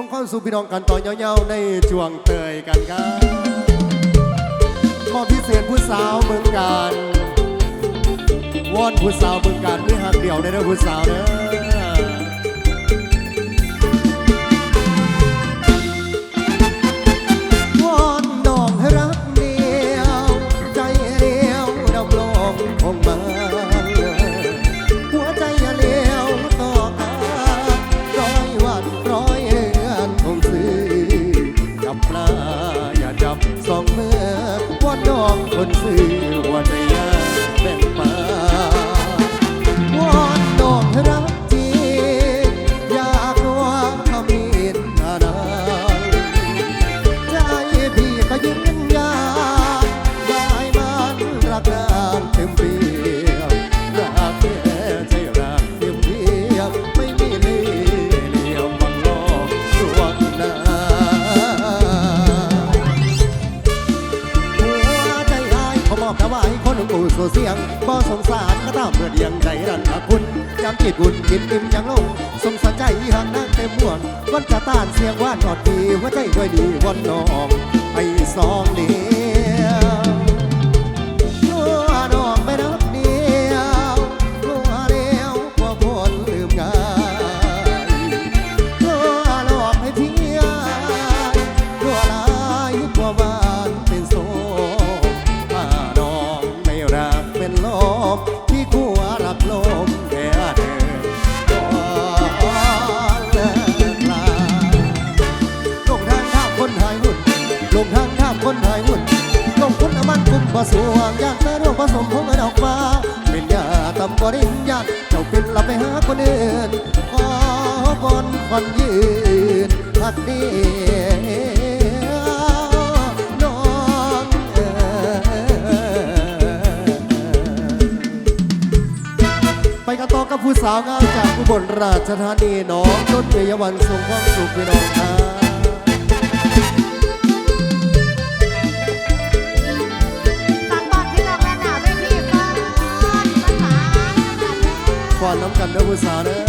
ส่งความสุขพี่น้องกันต่อยาวๆในช่วงเตยกันครับมอบพิเศษผู้สาวเมืองการวอนผู้สาวเมืองการไม่หักเดี่ยวในเด้อผู้สาวเด้อวอนน้ จับปลาอย่าจับสองมือว่าน้องคนซื้อ นหลวงปู่สู่เสียงบ่สงสารก็ตามเมื่อเดียงใจรันอาคุณยามจิตบุญจิตอิ่มยังลงสงสารใจหักนางเต็มม่วงวันจะต้านเสียงว่านอดดีหัวใจด้วยดีวันน้องไอ้สองนี้ คุณน้ำมันกุมผสวงย่างแต่ร่วงผสมของดอกฟ้าเป็นยาตำบริญญาเจ้าเป็นลับไปหาคนอื่นขอบอนคนยืนพักเดียวน้องเอ๋ยไปกันต่อกับผู้สาวงามจากอุบลราชธานีน้องนนเมยวันทรงความสุขพี่น้องครับ ก่อน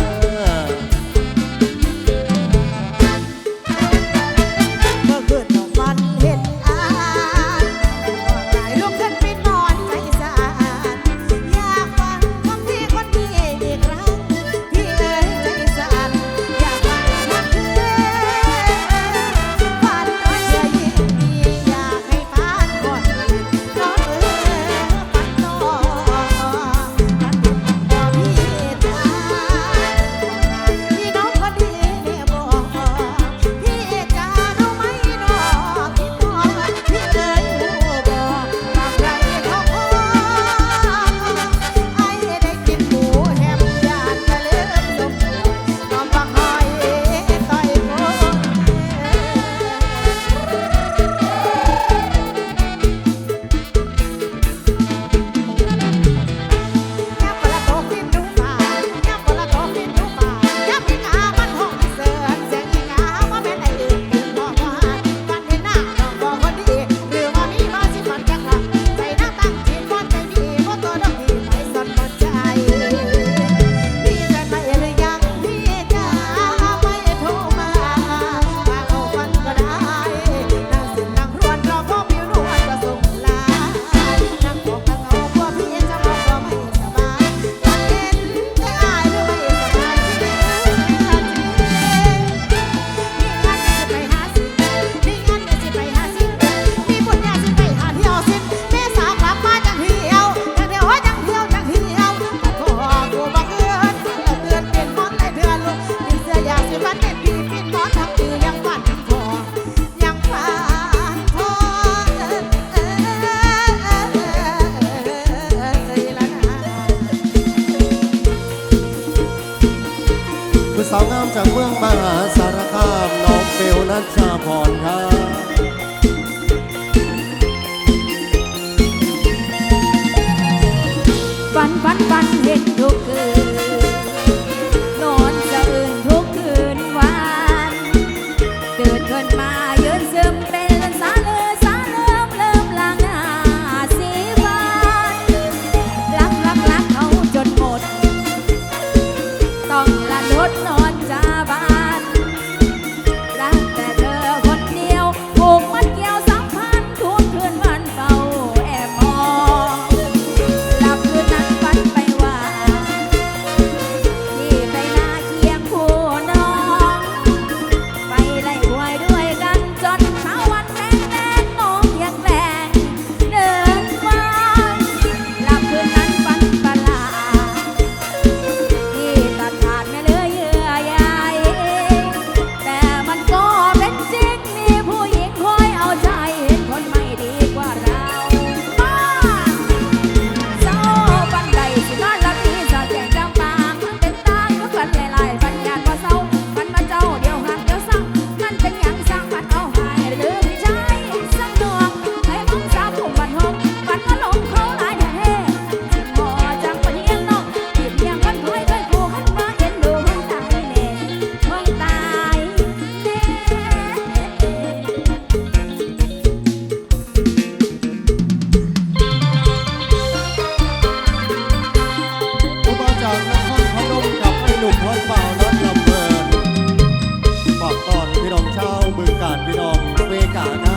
กานา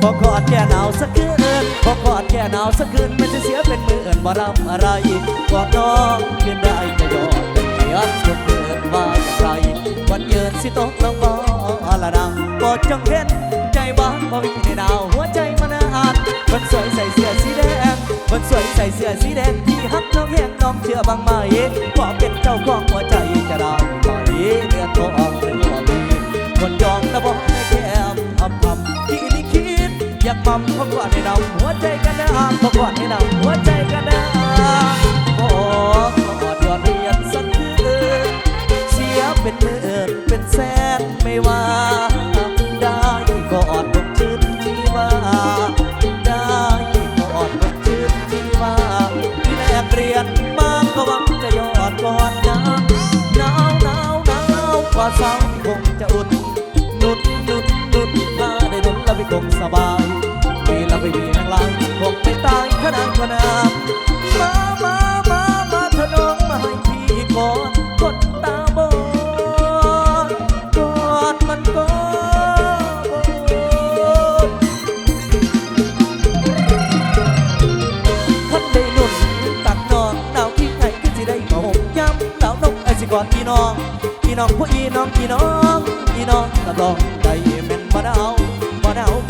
พอกอดแก่หนาวสักคืนพอกอดแก่หนาวสักคืนมันจะเสียเป็นมือเอินบ่รำอะไรกอดน้องคืนได้จะยอมเป็นเสียคนเกิดว่าจะไรวันเยินสิตกลงบ่อละดังบ่จงเห็นใจบ้านบ่มีในดาวหัวใจมันอาดมันสวยใส่เสื้อสีแดงมันสวยใส่เสื้อสีแดงที่ฮักน้องแหงน้องเชื่อบางไหมพอเป็นเจ้าของหัวใจจะได้ สีเดือนทองหรือว่ามีคนยองนะบอกให้แก้มทำทำที่นี่คิด อยากมั่มพอกว่าใน้ราหัวใจกันนะพอกว่าใน้ราหัวใจกันนะขอขอเดอดเรียนสักคืนเสียเป็นมือ 花苍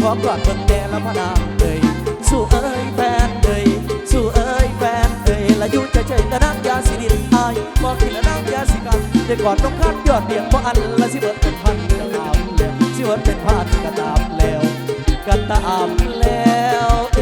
อปลอดคนแก่ละพนางเอ้ยสู้เอ้ยแฟนเอ้ยสู้เอ้ยแฟนเอ้ยละยุ่เฉยๆแต่นักยาสิริอายบอกกินละนักยาสิกันได้ก่อนต้องคาดยอดเดียงเพราะอันละสิเบิดเป็นพันกระตามแล้วสิเบิดเป็นพันกระตามแล้วกระตามแล้ว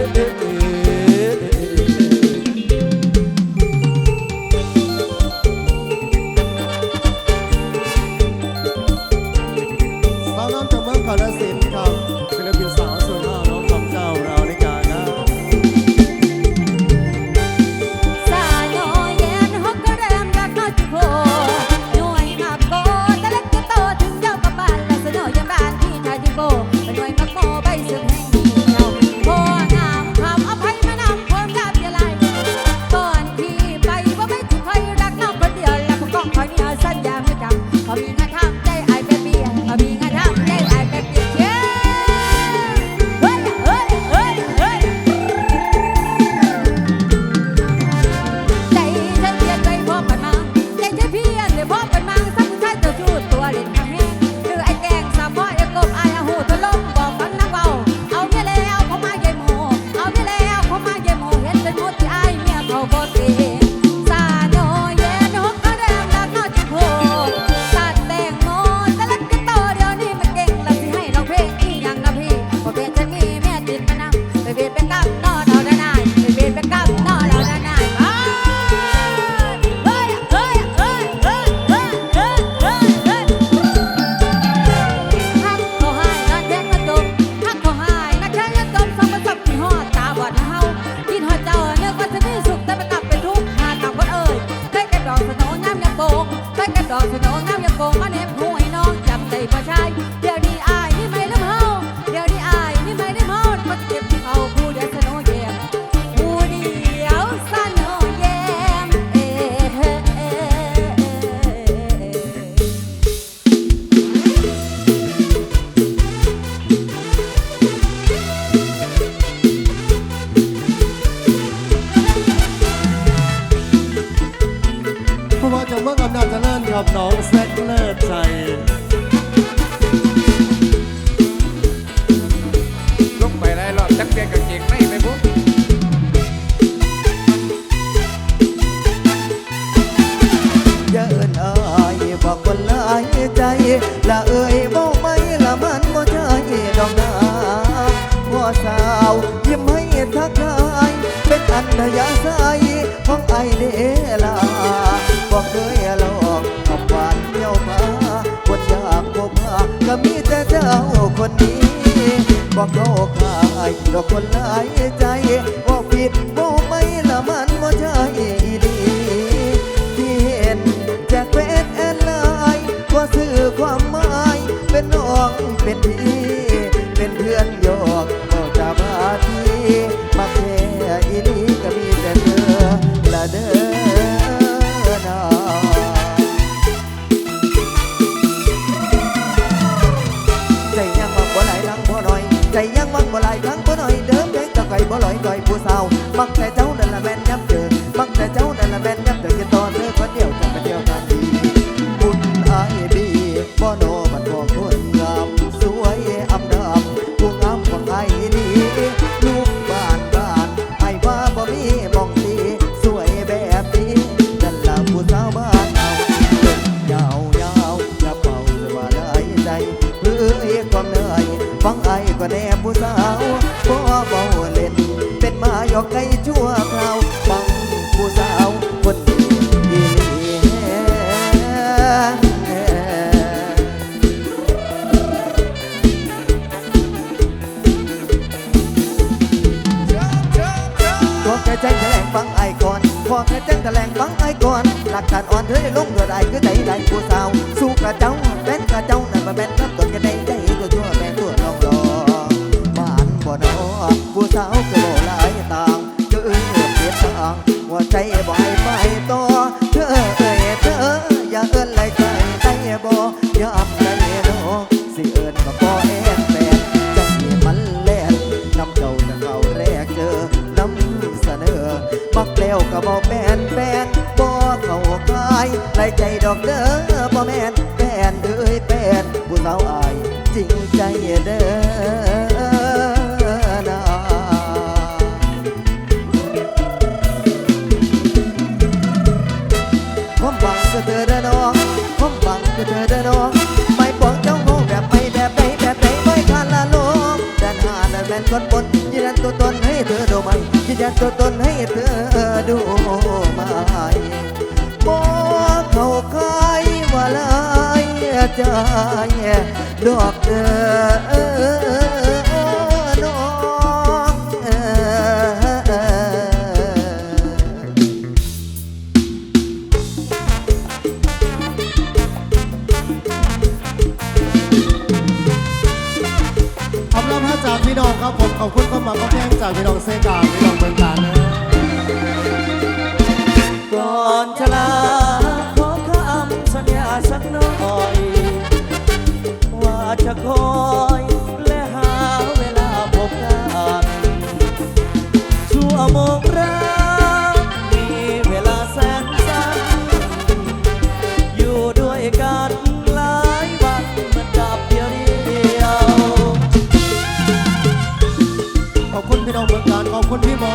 ายใจละเอ่ยบอกไม่ละมันบ่ใจดอกนาวัวสาวยิ้มให้ทักทายเป็นอันทยาสายของไอเดลาบอกเคยหลอกกับหวานเยี่ยวมาบนยากบ่พาก็มีแต่เจ้าคนนี้บอกเขาขายดอกคนหลายใจว่าผิดบอกไม่ละมันบ่ใจ อกและแจ้งแถลงฟังไอ้ก่อน หลักฐานอ่อนเธอได้ลงเดือดไอ้คือใจได้ผู้สาว สู้กระเจ้าแฟนกระเจ้านั่นมาแม่น บ่แม่นแฟนบอเข้าคายไหลใจดอกเด้อบอแม่นแฟนเอ้ยแฟนผู้สาวอายจริงใจเด้อนาความหวังก็เธอเด้อน้อมหวังก็เธอเด้องไม่ปองเจ้าโงแบบไปแบบใดแบบใดไม่ทันละโลกแต่หาแต่แมนคนบน จะตัวตนให้เธอดูไหมบอกเขาคายว่าลายใจดอกเธอ ขอบคุณความังของแจ้งจากพี่น้องเซกาพี่น้องเมืองกาญนก่อนจะลาขอคำสัญญาสักหน่อย ว่าจะคอยและหาเวลาพบกันชั่วโมงแรก การขอบคุณพี่หมอ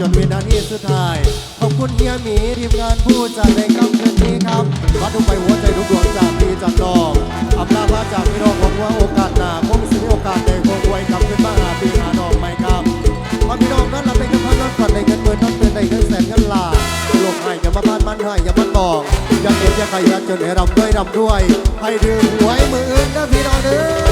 จนเวลาทีสุดท้าย ขอบคุณเฮียหมีทีมงานผู้จัดในค่ำคืนนี้ครับวัดทุกไปหัวใจทุกดวงจากพี่จันดองอำลาพระจากพี่น้องของว่าโอกาสหนาคงสิโอกาสในคงไว้กับขึ้นมาหาพี่หาดองไม่ครับมาพี่น้องนั้นรับป็นเงินพันนั้นก่นในเงินเมื่นนั้นเป็นในเงินแสนเงินล้านหลงให้อย่ามาบ้านมันให้อย่ามาบอกอย่าเก็นอย่าอยันจนให้รำด้วยรำด้วย ให้ดื่มหวยมืออื่นนะพี่น้องเด้อ